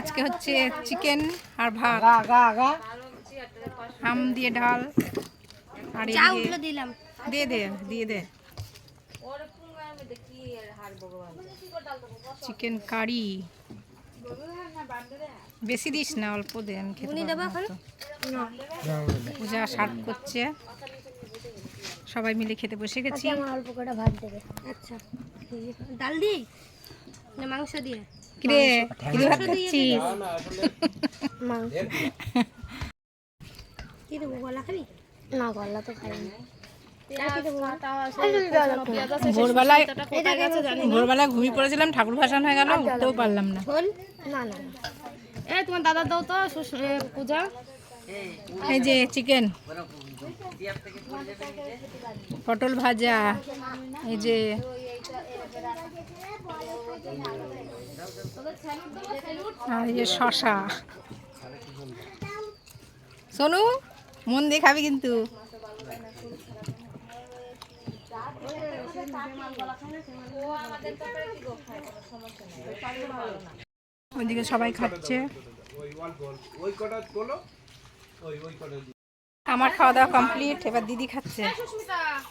আজকে হচ্ছে চিকেন আর ভাত। আগা আগা আগা আম দিয়ে ডাল আর দিলাম। দে দে দিয়ে দে। Chicken curry. বেশি দিস না অল্প দে আমি খেতে। পূজা সার্ভ করছে। সবাই মিলে খেতে বসে গেছি। অল্প করে ভাত দেবে। আচ্ছা ডাল দিই না মাংস দিয়ে? কিরে? কিরে ভাত খাচ্ছিস? কি দেবো গলা খাবি? না গলা তো খাই না। ভোরবেলায় ভোরবেলায় ঘুমিয়ে পড়েছিলাম ঠাকুর ভাসান হয়ে গেল উঠতেও পারলাম না। না না এই তোমার দাদা দাও তো পূজা। এই যে চিকেন। পটল ভাজা। এই যে আর এই শশা। সোনু মন দিয়ে খাবি কিন্তু। ওইদিকে সবাই খাচ্ছে। আমার খাওয়া দাওয়া কমপ্লিট এবার দিদি খাচ্ছে।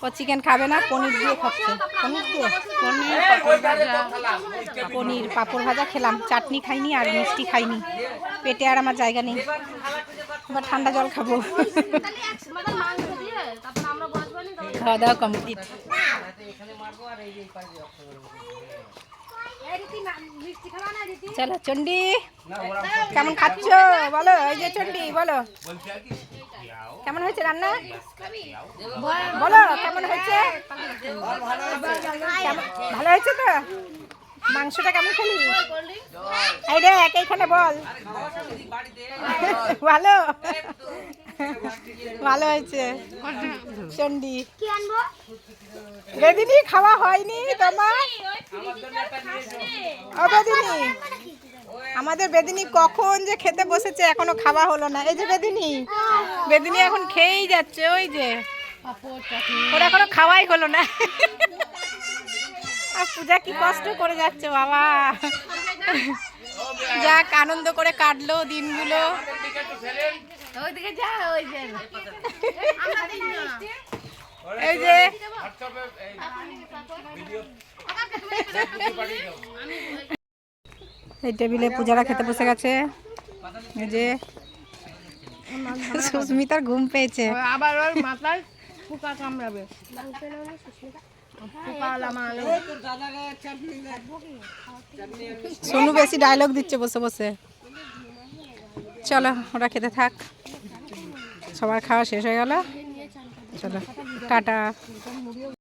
ও চিকেন খাবে না, পনির দিয়ে খাচ্ছে। পনির দিয়ে? পনির, পাঁপড় ভাজা। পনির, পাঁপড় ভাজা খেলাম। চাটনি খাইনি আর মিষ্টি খাইনি। পেটে আর আমার জায়গা নেই। এবার ঠান্ডা জল খাব। খাওয়া দাওয়া কমপ্লিট চলো চন্ডি কেমন খাচ্ছ? বলো এই যে চন্ডি বলো। কেমন হয়েছে রান্না? বলো কেমন হয়েছে? কেমন- ভালো হয়েছে তো? মাংসটা কেমন খেলি? এই রে এইখানে বল। ভালো? ভালো হয়েছে। চন্ডি। কি আনব খাওয়া হয়নি তোমার? ও বেদিনি আমাদের বেদিনী কখন যে খেতে বসেছে এখনও খাওয়া হলো না। এই যে বেদিনী বেদিনী এখন খেয়েই যাচ্ছে ওই যে। ওর এখনও খাওয়াই হলো না। আর পূজা কি কষ্ট করে যাচ্ছে বাবা। যাক আনন্দ করে কাটলো দিনগুলো। ওইদিকে যা ওই যে এই যে এই টেবিলে পূজারা খেতে বসে গেছে। এই যে সুস্মিতার ঘুম পেয়েছে। আবার ওর মাথায় পোকা কামড়াবে। সোনু বেশি ডায়লগ দিচ্ছে বসে বসে। চলো ওরা খেতে থাক। সবার খাওয়া শেষ হয়ে গেল। চলো টাটা।